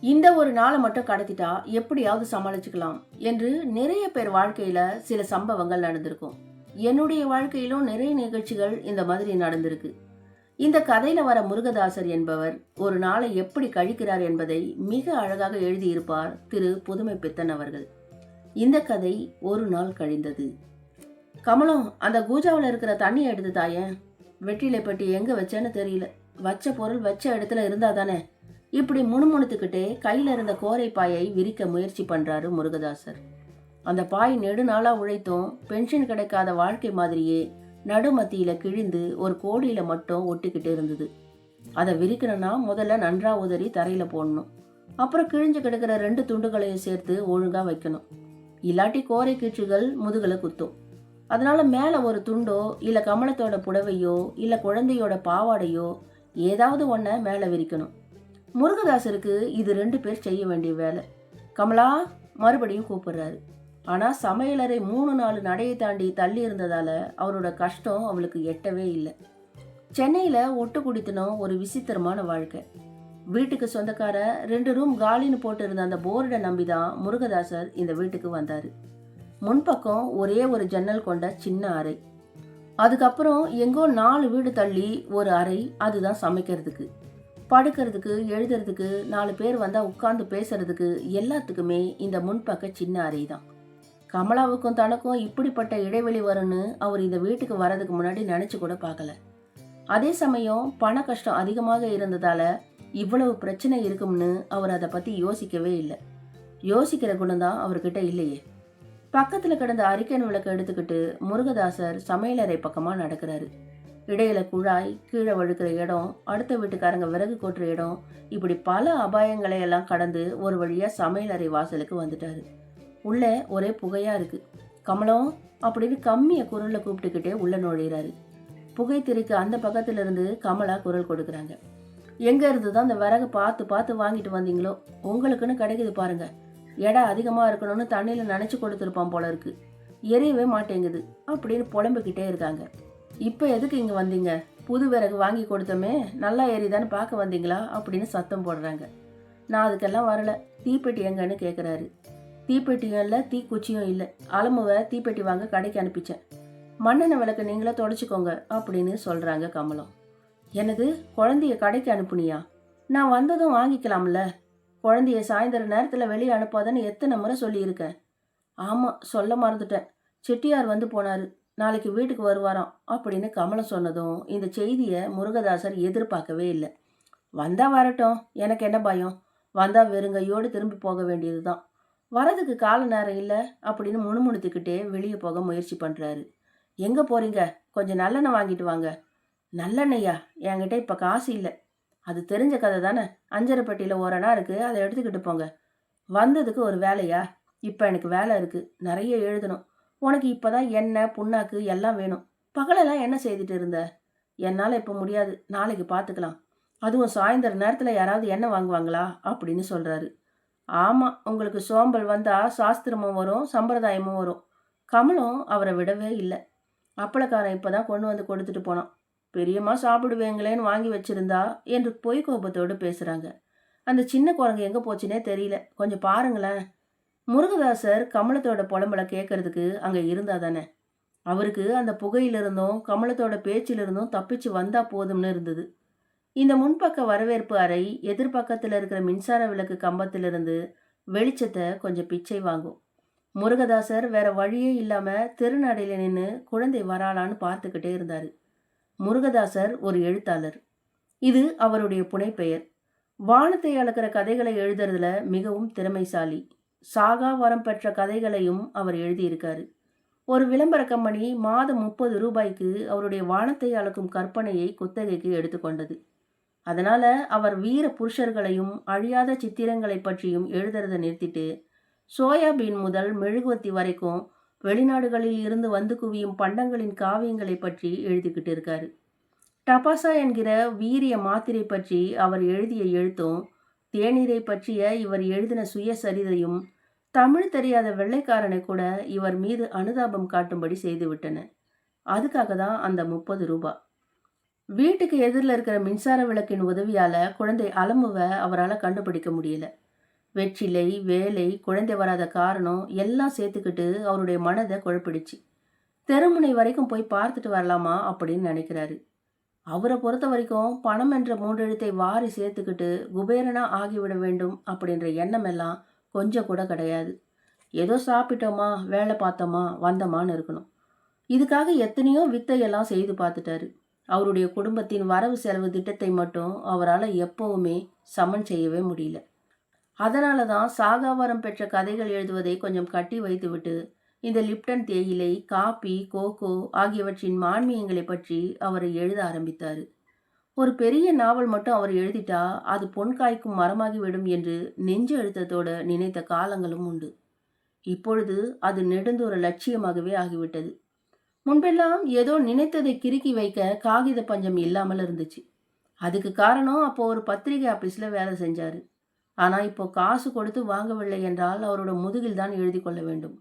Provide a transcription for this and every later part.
இந்த ஒரு நாளை மட்டும் கடத்திட்டா எப்படியாவது சமாளிச்சுக்கலாம் என்று நிறைய பேர் வாழ்க்கையில சில சம்பவங்கள் நடந்திருக்கும். என்னுடைய வாழ்க்கையிலும் நிறைய நிகழ்ச்சிகள் இந்த மாதிரி நடந்திருக்கு. இந்த கதையில வர முருகதாசர் என்பவர் ஒரு நாளை எப்படி கழிக்கிறார் என்பதை மிக அழகாக எழுதியிருப்பார் திரு புதுமை பித்தன் அவர்கள். இந்த கதை ஒரு நாள் கழிந்தது. கமலம் அந்த கூஜாவில் இருக்கிற தண்ணியை எடுத்து தாயேன் வெற்றிலை பெட்டி எங்க வச்சேன்னு தெரியல. வச்ச பொருள் வச்ச இடத்துல இருந்தா தானே. இப்படி முணுமுணுத்துக்கிட்டே கையில இருந்த கோரை பாயை விரிக்க முயற்சி பண்றாரு முருகதாசர். அந்த பாய் நெடுநாளா உழைத்தும் பென்ஷன் கிடைக்காத வாழ்க்கை மாதிரியே நடுமத்தியில கிழிந்து ஒரு கோடியில மட்டும் ஒட்டிக்கிட்டு இருந்தது. அதை விரிக்கணும்னா முதல்ல நன்றா உதறி தரையில போடணும். அப்புறம் கிழிஞ்சு கிடக்கிற ரெண்டு துண்டுகளையும் சேர்த்து ஒழுங்கா வைக்கணும். இல்லாட்டி கோரை கீற்றுகள் முதுகில் குத்தும். அதனால மேல ஒரு துண்டோ இல்ல கமலத்தோட புடவையோ இல்ல குழந்தையோட பாவாடையோ ஏதாவது ஒன்ன மேல விரிக்கணும். முருகதாசருக்கு இது ரெண்டு பேர் செய்ய வேண்டிய வேலை. கமலா மறுபடியும் கூப்பிடுறாரு. ஆனால் சமையலறை மூணு நாலு நடையை தாண்டி தள்ளி இருந்ததால் அவரோட கஷ்டம் அவளுக்கு எட்டவே இல்லை. சென்னையில் ஒட்டு குடித்தனம் ஒரு விசித்திரமான வாழ்க்கை. வீட்டுக்கு சொந்தக்கார ரெண்டு ரூம் காலின்னு போட்டு இருந்த அந்த போர்டை நம்பி தான் முருகதாசர் இந்த வீட்டுக்கு வந்தார். முன்பக்கம் ஒரே ஒரு ஜன்னல் கொண்ட சின்ன அறை. அதுக்கப்புறம் எங்கோ நாலு வீடு தள்ளி ஒரு அறை அதுதான் சமைக்கிறதுக்கு. படுக்கிறதுக்கு எழுதுறதுக்கு நாலு பேர் வந்தால் உட்கார்ந்து பேசுறதுக்கு எல்லாத்துக்குமே இந்த முன்பக்க சின்ன அறை தான் கமலாவுக்கும் தனக்கும் இப்படிப்பட்ட இடைவெளி வரும்னு அவர் இந்த வீட்டுக்கு வரதுக்கு முன்னாடி நினச்சி கூட பார்க்கல. அதே சமயம் பண கஷ்டம் அதிகமாக இருந்ததால இவ்வளவு பிரச்சனை இருக்கும்னு அவர் அதை பற்றி யோசிக்கவே இல்லை. யோசிக்கிற குணம் தான் அவர்கிட்ட இல்லையே. பக்கத்தில் கிடந்த அரிக்கன் விளக்கை எடுத்துக்கிட்டு முருகதாசர் சமையலறை பக்கமாக நடக்கிறாரு. இடையில குழாய் கீழே வழுக்கிற இடம் அடுத்த வீட்டுக்காரங்க விறகு கொட்டுற இடம் இப்படி பல அபாயங்களை எல்லாம் கடந்து ஒரு வழியா சமையலறை வாசலுக்கு வந்துட்டாரு. உள்ள ஒரே புகையா இருக்கு. கமலம் அப்படின்னு கம்மிய குரல்ல கூப்பிட்டுக்கிட்டே உள்ள நுழையிறாரு. புகை திரைக்கு அந்த பக்கத்துல இருந்து கமலா குரல் கொடுக்குறாங்க. எங்க இருந்து தான் அந்த விறகு பார்த்து பார்த்து வாங்கிட்டு வந்தீங்களோ? உங்களுக்குன்னு கிடைக்குது பாருங்க. எடை அதிகமா இருக்கணும்னு தண்ணியில நினைச்சு கொடுத்துருப்பான் போல இருக்கு. எரியவே மாட்டேங்குது அப்படின்னு புலம்பிக்கிட்டே இருக்காங்க. இப்போ எதுக்கு இங்கே வந்தீங்க? புது விறகு வாங்கி கொடுத்தோமே நல்லா ஏறிதான்னு பார்க்க வந்தீங்களா? அப்படின்னு சத்தம் போடுறாங்க. நான் அதுக்கெல்லாம் வரல. தீப்பெட்டி எங்கன்னு கேட்குறாரு தீப்பெட்டியும் இல்லை தீக்குச்சியும் இல்லை. அலமுவை தீப்பெட்டி வாங்க கடைக்கு அனுப்பிச்சேன். மண்ணெண்ணெய் விளக்கு நீங்களே தொடச்சிக்கோங்க அப்படின்னு சொல்கிறாங்க கமலம். எனது குழந்தைய கடைக்கு அனுப்புனியா? நான் வந்ததும் வாங்கிக்கலாம்ல. குழந்தைய சாயந்தர நேரத்தில் வெளியே அனுப்பாதன்னு எத்தனை முறை சொல்லியிருக்கேன். ஆமாம் சொல்ல மறந்துட்டேன். செட்டியார் வந்து போனார். நாளைக்கு வீட்டுக்கு வருவாராம் அப்படின்னு கமலம் சொன்னதும் இந்த செய்தியை முருகதாசர் எதிர்பார்க்கவே இல்லை. வந்தா வரட்டும் எனக்கு என்ன பயம்? வந்தா வெறுங்கையோடு திரும்பி போக வேண்டியது தான் வரதுக்கு கால நேரம் இல்லை அப்படின்னு முணுமுணுத்துக்கிட்டே வெளியே போக முயற்சி பண்ணுறாரு எங்கே போகிறீங்க கொஞ்சம் நல்லெண்ணெய் வாங்கிட்டு வாங்க. நல்லெண்ணெய்யா? என்கிட்ட இப்போ காசு இல்லை. அது தெரிஞ்ச கதை தானே? அஞ்சரைப்பட்டியில் ஓரணா இருக்குது அதை எடுத்துக்கிட்டு போங்க. வந்ததுக்கு ஒரு வேலையா? இப்போ எனக்கு வேலை இருக்குது நிறைய எழுதணும். உனக்கு இப்போ தான் எண்ணெய் புண்ணாக்கு எல்லாம் வேணும். பகலெல்லாம் என்ன செய்துட்டு இருந்த? என்னால் இப்போ முடியாது. நாளைக்கு பார்த்துக்கலாம் அதுவும் சாயந்தர நேரத்தில் யாராவது எண்ணெய் வாங்குவாங்களா? அப்படின்னு சொல்கிறாரு ஆமாம் உங்களுக்கு சோம்பல் வந்தால் சாஸ்திரமும் வரும் சம்பிரதாயமும் வரும். கமலும் அவரை விடவே இல்லை. அப்பளக்காரன் இப்போ தான் கொண்டு வந்து கொடுத்துட்டு போனான். பெரியம்மா சாப்பிடுவேங்களேன்னு வாங்கி வச்சிருந்தா? என்று பொய் கோபத்தோடு பேசுகிறாங்க அந்த சின்ன குரங்கு எங்கே போச்சுனே தெரியல. கொஞ்சம் பாருங்களேன். முருகதாசர் கமலத்தோட புலம்பலை கேட்கறதுக்கு அங்கே இருந்தா தானே? அவருக்கு அந்த புகையிலிருந்தும் கமலத்தோட பேச்சிலிருந்தும் தப்பிச்சு வந்தா போதும்னு இருந்தது. இந்த முன்பக்க வரவேற்பு அறை எதிர்பக்கத்தில் இருக்கிற மின்சார விளக்கு கம்பத்திலிருந்து வெளிச்சத்தை கொஞ்சம் பிச்சை வாங்கும். முருகதாசர் வேற வழியே இல்லாம திருநடையில நின்று குழந்தை வராளான்னு பார்த்துக்கிட்டே இருந்தார். முருகதாசர் ஒரு எழுத்தாளர். இது அவருடைய புனைப்பெயர். வானத்தை அளக்கிற கதைகளை எழுதுறதுல மிகவும் திறமைசாலி. சாகா வரம் பெற்ற கதைகளையும் அவர் எழுதியிருக்காரு. ஒரு விளம்பர கம்பெனி மாதம் முப்பது ரூபாய்க்கு அவருடைய வானத்தை அளக்கும் கற்பனையை குத்தகைக்கு எடுத்துக்கொண்டது அதனால அவர் வீர புருஷர்களையும் அழியாத சித்திரங்களை பற்றியும் எழுதுறத நிறுத்திட்டு சோயாபீன் முதல் மெழுகுவத்தி வரைக்கும் வெளிநாடுகளில் இருந்து வந்து குவியும் பண்டங்களின் காவியங்களை பற்றி எழுதிக்கிட்டு இருக்காரு. டபாசா என்கிற வீரிய மாத்திரை பற்றி அவர் எழுதிய எழுத்தும் தேநீரை பற்றிய இவர் எழுதின சுயசரிதையும் தமிழ் தெரியாத வெள்ளைக்காரனை கூட இவர் மீது அனுதாபம் காட்டும்படி செய்துவிட்டன. அதுக்காக தான் அந்த முப்பது ரூபா. வீட்டுக்கு எதிரில் இருக்கிற மின்சார விளக்கின் உதவியால குழந்தை அலமுவ அவரால் கண்டுபிடிக்க முடியல. வெற்றிலை வேலை குழந்தை வராத காரணம் எல்லாம் சேர்த்துக்கிட்டு அவருடைய மனதை குழப்பிடுச்சு. தெருமுனை வரைக்கும் போய் பார்த்துட்டு வரலாமா அப்படின்னு நினைக்கிறாரு. அவரை பொறுத்த வரைக்கும் பணம் என்ற மூன்றெழுத்தை வாரி சேர்த்துக்கிட்டு குபேரனா ஆகிவிட வேண்டும் அப்படின்ற எண்ணம் எல்லாம் கொஞ்சம் கூட கிடையாது. ஏதோ சாப்பிட்டோமா வேலை பார்த்தோமா வந்தோமான்னு இருக்கணும். இதுக்காக எத்தனையோ வித்தையெல்லாம் செய்து பார்த்துட்டாரு. அவருடைய குடும்பத்தின் வரவு செலவு திட்டத்தை மட்டும் அவரால் எப்போவுமே சமன் செய்யவே முடியல. அதனால தான் சாகாவரம் பெற்ற கதைகள் எழுதுவதை கொஞ்சம் கட்டி வைத்துவிட்டு இந்த லிப்டன் தேயிலை காபி கோகோ ஆகியவற்றின் மான்மியங்களை பற்றி அவர் எழுத ஆரம்பித்தார். ஒரு பெரிய நாவல் மட்டும் அவர் எழுதிட்டா அது பொன் காய்க்கும் மரமாகிவிடும் என்று நெஞ்சு அழுத்தத்தோடு நினைத்த காலங்களும் உண்டு. இப்பொழுது அது நெடுந்தூர லட்சியமாகவே ஆகிவிட்டது. முன்பெல்லாம் ஏதோ நினைத்ததை கிறுக்கி வைக்க காகித பஞ்சம் இல்லாமல் இருந்துச்சு. அதுக்கு காரணம் அப்போ ஒரு பத்திரிகை ஆஃபீஸில் வேலை செஞ்சார். ஆனால் இப்போ காசு கொடுத்து வாங்கவில்லை என்றால் அவரோட முதுகில் தான் எழுதி கொள்ள வேண்டும்.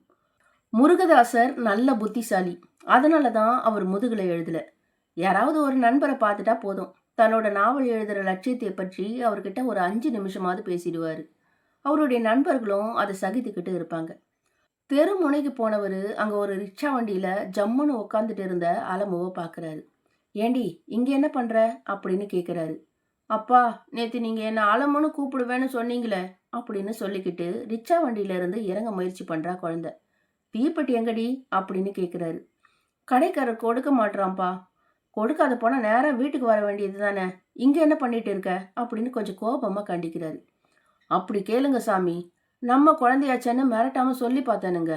முருகதாசர் நல்ல புத்திசாலி. அதனால தான் அவர் முதுகில் எழுதல. யாராவது ஒரு நண்பரை பார்த்துட்டா போதும். தன்னோட நாவல் எழுதுகிற லட்சியத்தை பற்றி அவர்கிட்ட ஒரு அஞ்சு நிமிஷமாவது பேசிடுவார். அவருடைய நண்பர்களும் அதை சகித்துக்கிட்டு இருப்பாங்க. தெரு முனைக்கு போனவர் அங்கே ஒரு ரிக்ஷா வண்டியில் ஜம்முன்னு உட்காந்துட்டு இருந்த அலமுவை பார்க்குறாரு ஏண்டி இங்கே என்ன பண்ணுற அப்படின்னு கேட்குறாரு அப்பா நேற்று நீங்கள் என்ன அலமுன்னு கூப்பிடுவேன்னு சொன்னீங்களே? அப்படின்னு சொல்லிக்கிட்டு ரிக்ஷா வண்டியிலேருந்து இறங்க முயற்சி பண்ணுறா குழந்தை. தீப்பெட்டி எங்கடி? அப்படின்னு கேட்குறாரு கடைக்காரர் கொடுக்க மாட்றான்ப்பா. கொடுக்காத போனால் நேராக வீட்டுக்கு வர வேண்டியது தானே. இங்கே என்ன பண்ணிட்டு இருக்க? அப்படின்னு கொஞ்சம் கோபமாக கண்டிக்கிறாரு. அப்படி கேளுங்க சாமி. நம்ம குழந்தையாச்சேன்னு மிரட்டாமல் சொல்லி பார்த்தேனுங்க.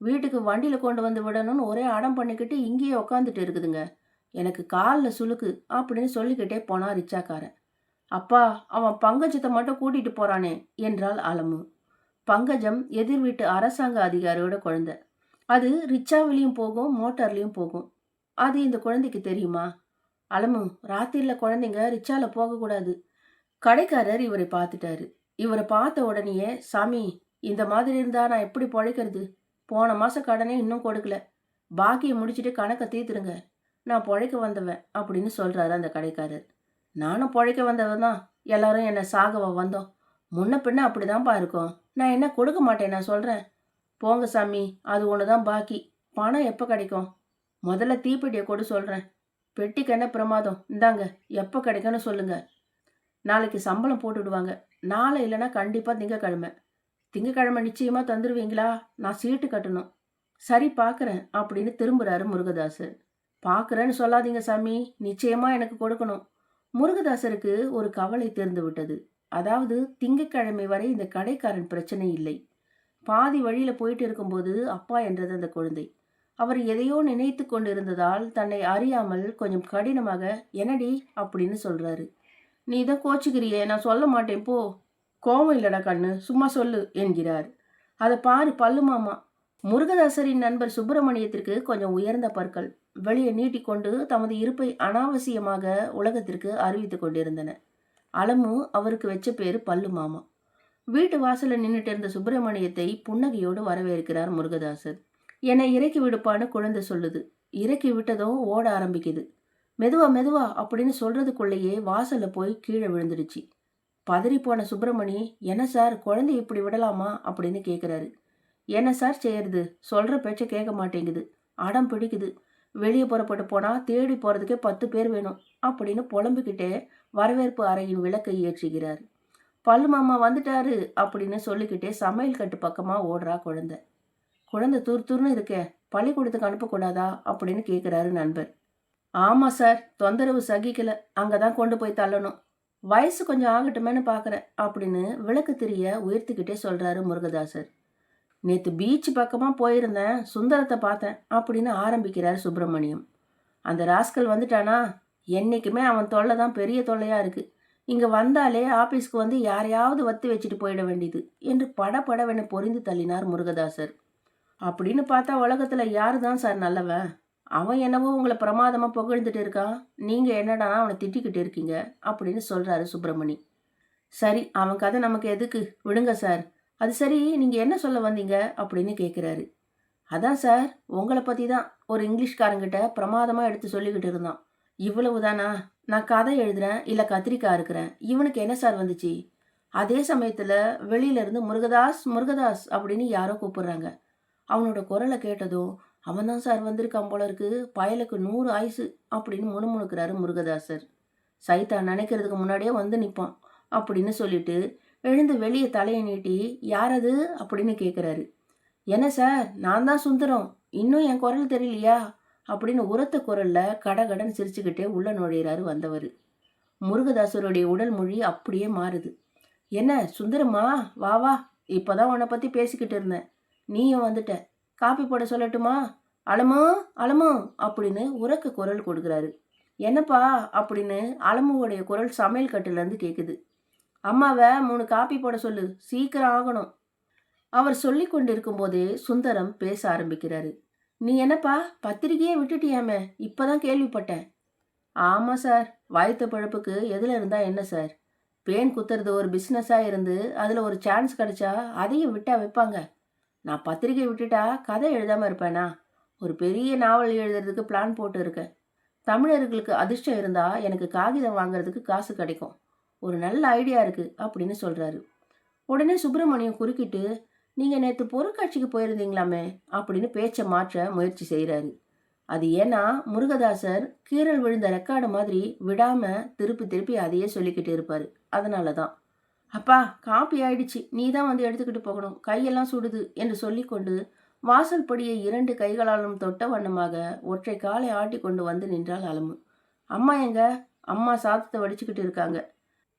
வீட்டுக்கு வண்டியில் கொண்டு வந்து விடணும்னு ஒரே அடம் பண்ணிக்கிட்டு இங்கேயே உட்காந்துட்டு இருக்குதுங்க. எனக்கு காலில் சுழுக்கு அப்படின்னு சொல்லிக்கிட்டே போனான் ரிச்சாக்காரன் அப்பா அவன் பங்கஜத்தை மட்டும் கூட்டிகிட்டு போகிறானே என்றாள் அலமு. பங்கஜம் எதிர் வீட்டு அரசாங்க அதிகாரியோட குழந்தை. அது ரிச்சாவிலையும் போகும் மோட்டார்லேயும் போகும். அது இந்த குழந்தைக்கு தெரியுமா? அலமு ராத்திரியில் குழந்தைங்க ரிச்சாவில் போகக்கூடாது. கடைக்காரர் இவரை பார்த்துட்டாரு. இவரை பார்த்த உடனேயே சாமி இந்த மாதிரி இருந்தா நான் எப்படி பிழைக்கிறது? போன மாதம் கடனே இன்னும் கொடுக்கல. பாக்கியை முடிச்சுட்டு கணக்கை தீர்த்துருங்க நான் பிழைக்க வந்தவன் அப்படின்னு சொல்கிறாரு அந்த கடைக்காரர். நானும் பிழைக்க வந்தவன் தான் எல்லாரும் என்னை சாகவா வந்தோம். முன்ன பின்ன அப்படிதான்ப்பா இருக்கும். நான் என்ன கொடுக்க மாட்டேன் நான் சொல்கிறேன் போங்க சாமி அது ஒன்று தான் பாக்கி. பணம் எப்போ கிடைக்கும்? முதல்ல தீப்பெட்டியை கொடு சொல்கிறேன் பெட்டிக்கு என்ன பிரமாதம்? இந்தாங்க எப்போ கிடைக்கும்னு சொல்லுங்கள் நாளைக்கு சம்பளம் போட்டுடுவாங்க நாளை இல்லைன்னா கண்டிப்பாக திங்கக்கிழமை. திங்கக்கிழமை நிச்சயமாக தந்துடுவீங்களா நான் சீட்டு கட்டணும். சரி பார்க்குறேன் அப்படின்னு திரும்புகிறாரு முருகதாசர் பார்க்குறேன்னு சொல்லாதீங்க சாமி நிச்சயமாக எனக்கு கொடுக்கணும். முருகதாசருக்கு ஒரு கவலை தெரிந்து விட்டது. அதாவது திங்கக்கிழமை வரை இந்த கடைக்காரன் பிரச்சனை இல்லை. பாதி வழியில் போயிட்டு இருக்கும்போது அப்பா என்றது அந்த குழந்தை. அவர் எதையோ நினைத்து கொண்டிருந்ததால் தன்னை அறியாமல் கொஞ்சம் கடினமாக என்னடி? அப்படின்னு சொல்கிறாரு நீ இதை கோச்சுக்கிறியே நான் சொல்ல மாட்டேன் போ. கோவம் இல்லடா கண்ணு சும்மா சொல்லு என்கிறார். அதை பாரு பல்லு மாமா. முருகதாசரின் நண்பர் சுப்பிரமணியத்திற்கு கொஞ்சம் உயர்ந்த பற்கள். வெளியே நீட்டிக்கொண்டு தமது இருப்பை அனாவசியமாக உலகத்திற்கு அறிவித்துக் கொண்டிருந்தன. அலமு அவருக்கு வச்ச பேரு பல்லு மாமா. வீட்டு வாசலில் நின்றுட்டு இருந்த சுப்பிரமணியத்தை புன்னகையோடு வரவேற்கிறார் முருகதாசர். என்னை இறக்கி விடுப்பான்னு குழந்தை சொல்லுது. இறக்கி விட்டதும் ஓட ஆரம்பிக்குது. மெதுவா மெதுவா அப்படின்னு சொல்கிறதுக்குள்ளேயே வாசலில் போய் கீழே விழுந்துடுச்சு. பதறிப்போன சுப்பிரமணி என்ன சார் குழந்தை இப்படி விடலாமா? அப்படின்னு கேட்குறாரு என்ன சார் செய்யறது? சொல்கிற பேச்சை கேட்க மாட்டேங்குது. அடம் பிடிக்குது. வெளியே புறப்பட்டு போனால் தேடி போகிறதுக்கே பத்து பேர் வேணும் அப்படின்னு புலம்பிக்கிட்டே வரவேற்பு அறையின் விளக்கை ஏற்றுகிறார். பல்லு மாமா வந்துட்டாரு அப்படின்னு சொல்லிக்கிட்டே சமையல் கட்டு பக்கமாக ஓடுறா குழந்தை. குழந்தை தூர் தூர்னு இருக்கே பள்ளிக்கூடத்துக்கு அனுப்பக்கூடாதா அப்படின்னு கேட்குறாரு நண்பர். ஆமாம் சார் தொந்தரவு சகிக்கல அங்கே தான் கொண்டு போய் தள்ளணும். வயசு கொஞ்சம் ஆகட்டுமேனு பார்க்குறேன் அப்படின்னு விளக்கு திரிய உயர்த்திக்கிட்டே சொல்கிறாரு முருகதாசர். நேற்று பீச் பக்கமாக போயிருந்தேன் சுந்தரத்தை பார்த்தேன் அப்படின்னு ஆரம்பிக்கிறார் சுப்பிரமணியம். அந்த ராஸ்கல் வந்துட்டானா? என்றைக்குமே அவன் தொல்லை தான் பெரிய தொல்லையாக இருக்குது இங்கே வந்தாலே ஆஃபீஸ்க்கு வந்து யாரையாவது வத்து வச்சுட்டு போயிட வேண்டியது என்று படபடவென பொறிந்து தள்ளினார் முருகதாசர். அப்படின்னு பார்த்தா உலகத்தில் யாரு தான் சார் நல்லவன் அவன் என்னவோ உங்களை பிரமாதமாக புகழ்ந்துட்டு இருக்கான் நீங்கள் என்னடா அவனை திட்டிக்கிட்டு இருக்கீங்க? அப்படின்னு சொல்கிறாரு சுப்பிரமணி. சரி அவன் கதை நமக்கு எதுக்கு? விடுங்க சார். அது சரி நீங்கள் என்ன சொல்ல வந்தீங்க? அப்படின்னு கேட்குறாரு அதான் சார் உங்களை பற்றி தான் ஒரு இங்கிலீஷ்காரங்கிட்ட பிரமாதமாக எடுத்து சொல்லிக்கிட்டு இருந்தான். இவ்வளவு தானா நான் கதை எழுதுகிறேன் இல்லை கத்திரிக்காய் இருக்கிறேன் இவனுக்கு என்ன சார் வந்துச்சு? அதே சமயத்தில் வெளியிலேருந்து முருகதாஸ் முருகதாஸ் அப்படின்னு யாரோ கூப்பிடுறாங்க. அவனோட குரலை கேட்டதும் அவன் தான் சார் வந்திருக்கான் போல இருக்கு பயலுக்கு நூறு ஆயுசு அப்படின்னு முணுமுணுக்கிறாரு முருகதாசர் சைத்தா நினைக்கிறதுக்கு முன்னாடியே வந்து நிற்பான் அப்படின்னு சொல்லிட்டு எழுந்து வெளியே தலையை நீட்டி யார் அது அப்படின்னு கேட்குறாரு என்ன சார்? நான் தான் சுந்தரம். இன்னும் என் குரல் தெரியலையா? அப்படின்னு உரத்த குரலில் கடகடன் சிரிச்சுக்கிட்டே உள்ள நுழையிறாரு வந்தவர். முருகதாசருடைய உடல் மொழி அப்படியே மாறுது. என்ன சுந்தரமா வா வா. இப்போ தான் உன்னை பற்றி பேசிக்கிட்டு இருந்தேன். நீயும் வந்துட்ட. காப்பி போட சொல்லட்டுமா? அலமோ அலமோ அப்படின்னு உரக்க குரல் கொடுக்குறாரு. என்னப்பா? அப்படின்னு அலமுவோடைய குரல் சமையல் கட்டுலேருந்து கேட்குது அம்மாவை மூணு காப்பி போட சொல்லு சீக்கிரம் ஆகணும். அவர் சொல்லி கொண்டிருக்கும் போதே சுந்தரம் பேச ஆரம்பிக்கிறாரு. நீ என்னப்பா பத்திரிக்கையே விட்டுட்டியாமே இப்போதான் கேள்விப்பட்டேன். ஆமாம் சார் வாய்த்த பழப்புக்கு எதில் இருந்தால் என்ன சார்? பேன் குத்துறது ஒரு பிஸ்னஸாக இருந்து அதில் ஒரு சான்ஸ் கிடைச்சா அதையும் விட்டா வைப்பாங்க. நான் பத்திரிகை விட்டுட்டா கதை எழுதாமல் இருப்பேனா? ஒரு பெரிய நாவல் எழுதுறதுக்கு பிளான் போட்டு இருக்கேன். தமிழர்களுக்கு அதிர்ஷ்டம் இருந்தால் எனக்கு காகிதம் வாங்குறதுக்கு காசு கிடைக்கும். ஒரு நல்ல ஐடியா இருக்குது அப்படின்னு சொல்கிறாரு உடனே சுப்பிரமணியம் குறுக்கிட்டு நீங்கள் நேற்று பொருட்காட்சிக்கு போயிருந்தீங்களாமே? அப்படின்னு பேச்சை மாற்ற முயற்சி செய்கிறாரு அது ஏன்னா முருகதாசர் கீரல் விழுந்த ரெக்கார்டு மாதிரி விடாமல் திருப்பி திருப்பி அதையே சொல்லிக்கிட்டு இருப்பார். அதனால தான். அப்பா காப்பி ஆயிடுச்சு. நீ தான் வந்து எடுத்துக்கிட்டு போகணும். கையெல்லாம் சுடுது என்று சொல்லிக்கொண்டு வாசல் படியை இரண்டு கைகளாலும் தொட்ட வண்ணமாக ஒற்றை காலை ஆட்டி கொண்டு வந்து நின்றாள் அலமு. அம்மா எங்க? அம்மா சாதத்தை வடிச்சுக்கிட்டு இருக்காங்க.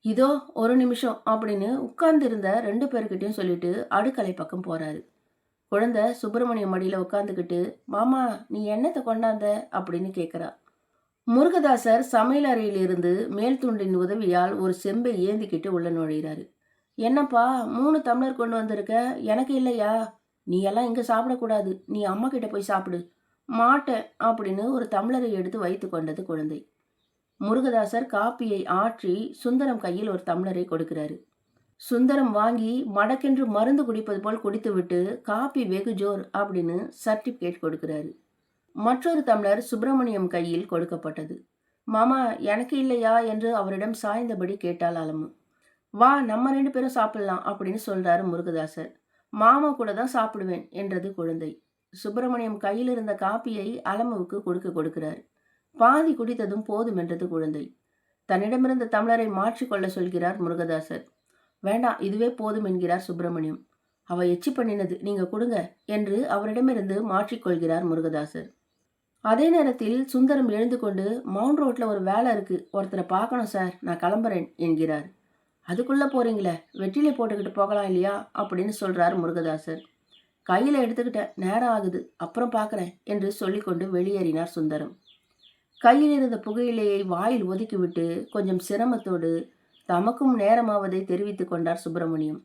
இதோ ஒரு நிமிஷம் அப்படின்னு உட்கார்ந்திருந்த ரெண்டு பேர்கிட்டையும் சொல்லிட்டு அடுக்கலை பக்கம் போறாரு. குழந்தை சுப்பிரமணியம் மடியில் உட்காந்துக்கிட்டு மாமா நீ என்னத்தை கொண்டாந்த? அப்படின்னு கேட்குறா முருகதாசர் சமையல் அறையிலிருந்து மேல் துண்டின் உதவியால் ஒரு செம்பை ஏந்திக்கிட்டு உள்ள நுழைகிறாரு என்னப்பா மூணு டம்ளர் கொண்டு வந்திருக்க? எனக்கு இல்லையா? நீ எல்லாம் இங்கே சாப்பிடக்கூடாது. நீ அம்மா கிட்ட போய் சாப்பிடு. மாட்டேன் அப்படின்னு ஒரு டம்ளரை எடுத்து வைத்து கொண்டது குழந்தை. முருகதாசர் காப்பியை ஆற்றி சுந்தரம் கையில் ஒரு தம்ளரை கொடுக்கிறாரு. சுந்தரம் வாங்கி மடக்கென்று மருந்து குடிப்பது போல் குடித்துவிட்டு காப்பி வெகு ஜோர் அப்படின்னு சர்டிபிகேட் கொடுக்கிறாரு. மற்றொரு தமிழர் சுப்பிரமணியம் கையில் கொடுக்கப்பட்டது. மாமா எனக்கு இல்லையா? என்று அவரிடம் சாய்ந்தபடி கேட்டால் அலமு. வா நம்ம ரெண்டு பேரும் சாப்பிடலாம் அப்படின்னு சொல்றாரு முருகதாசர். மாமா கூட தான் சாப்பிடுவேன் என்றது குழந்தை. சுப்பிரமணியம் கையில் இருந்த காப்பியை அலமுவுக்கு கொடுக்க கொடுக்கிறார். பாதி குடித்ததும் போதும் என்றது குழந்தை. தன்னிடமிருந்த தமிழரை மாற்றிக்கொள்ள சொல்கிறார் முருகதாசர். வேண்டாம் இதுவே போதும் என்கிறார் சுப்பிரமணியம். அவ எச்சி பண்ணினது நீங்க கொடுங்க என்று அவரிடமிருந்து மாற்றிக்கொள்கிறார் முருகதாசர். அதே நேரத்தில் சுந்தரம் எழுந்து கொண்டு மவுண்ட் ரோட்ல ஒரு வேலை இருக்கு. ஒருத்தரை பார்க்கணும் சார். நான் கிளம்புறேன் என்கிறார். அதுக்குள்ளே போகிறீங்களே வெற்றிலை போட்டுக்கிட்டு போகலாம் இல்லையா? அப்படின்னு சொல்றார் முருகதாசர். கையில் எடுத்துக்கிட்டேன் நேரம் ஆகுது. அப்புறம் பார்க்குறேன் என்று சொல்லிக்கொண்டு வெளியேறினார் சுந்தரம். கையில் இருந்த புகையிலையை வாயில் ஒதுக்கிவிட்டு கொஞ்சம் சிரமத்தோடு தமக்கும் நேரமாவதை தெரிவித்து கொண்டார் சுப்பிரமணியம்.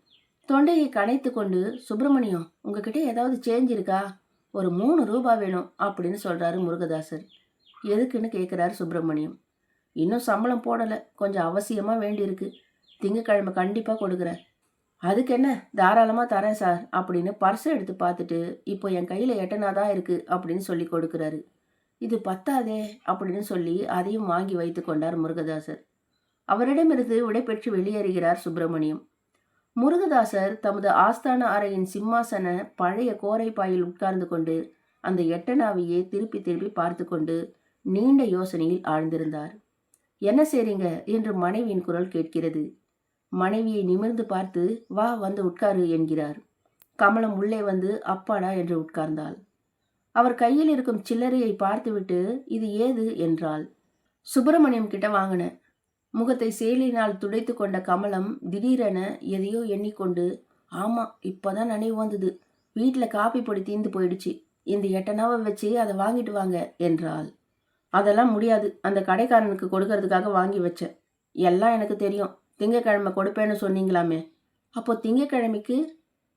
தொண்டையை கனைத்து கொண்டு சுப்பிரமணியம் உங்ககிட்ட ஏதாவது சேஞ்ச் இருக்கா? ஒரு மூணு ரூபா வேணும் அப்படின்னு சொல்கிறாரு முருகதாசர். எதுக்குன்னு கேட்குறாரு சுப்பிரமணியம். இன்னும் சம்பளம் போடலை கொஞ்சம் அவசியமாக வேண்டியிருக்கு. திங்கக்கிழமை கண்டிப்பாக கொடுக்குறேன். அதுக்கு என்ன? தாராளமாக தரேன் சார் அப்படின்னு பர்ஸை எடுத்து பார்த்துட்டு இப்போ என் கையில் எட்டனா தான் இருக்குது அப்படின்னு சொல்லி கொடுக்குறாரு. இது பத்தாதே அப்படின்னு சொல்லி அதையும் வாங்கி வைத்து கொண்டார் முருகதாசர். அவரிடமிருந்து விடைபெற்று வெளியேறுகிறார் சுப்பிரமணியம். முருகதாசர் தமது ஆஸ்தான அறையின் சிம்மாசன பழைய கோரைப்பாயில் உட்கார்ந்து கொண்டு அந்த எட்டனாவையே திருப்பி திருப்பி பார்த்து கொண்டு நீண்ட யோசனையில் ஆழ்ந்திருந்தார். என்ன செய்றீங்க? என்று மனைவியின் குரல் கேட்கிறது. மனைவியை நிமிர்ந்து பார்த்து வா வந்து உட்காரு என்கிறார். கமலம் உள்ளே வந்து அப்பாடா என்று உட்கார்ந்தாள். அவர் கையில் இருக்கும் சில்லறையை பார்த்துவிட்டு இது ஏது? என்றாள். சுப்பிரமணியம் கிட்ட வாங்கின. முகத்தை சேலினால் துடைத்து கொண்ட கமலம் திடீரென எதையோ எண்ணிக்கொண்டு ஆமாம் இப்போதான் நினைவு வந்தது வீட்டில் காப்பி பொடி தீந்து போயிடுச்சு. இந்த எட்டனாவை வச்சு அதை வாங்கிட்டு வாங்க என்றாள். அதெல்லாம் முடியாது. அந்த கடைக்காரனுக்கு கொடுக்கறதுக்காக வாங்கி வச்சேன். எல்லாம் எனக்கு தெரியும். திங்கக்கிழமை கொடுப்பேன்னு சொன்னீங்களாமே. அப்போ திங்கக்கிழமைக்கு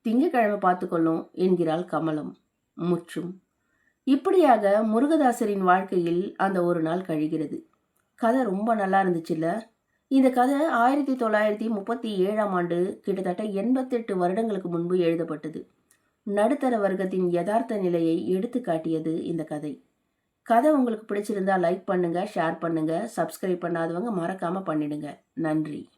திங்கக்கிழமை பார்த்துக்கொள்ளும் என்கிறாள் கமலம். முற்றும். இப்படியாக முருகதாசரின் வாழ்க்கையில் அந்த ஒரு நாள் கழிகிறது. கதை ரொம்ப நல்லா இருந்துச்சுல்ல? இந்த கதை ஆயிரத்தி தொள்ளாயிரத்தி முப்பத்தி ஏழாம் ஆண்டு கிட்டத்தட்ட எண்பத்தெட்டு வருடங்களுக்கு முன்பு எழுதப்பட்டது. நடுத்தர வர்க்கத்தின் யதார்த்த நிலையை எடுத்து காட்டியது இந்த கதை. கதை உங்களுக்கு பிடிச்சிருந்தா லைக் பண்ணுங்க ஷேர் பண்ணுங்க சப்ஸ்கிரைப் பண்ணாதவங்க மறக்காம பண்ணிடுங்க. நன்றி.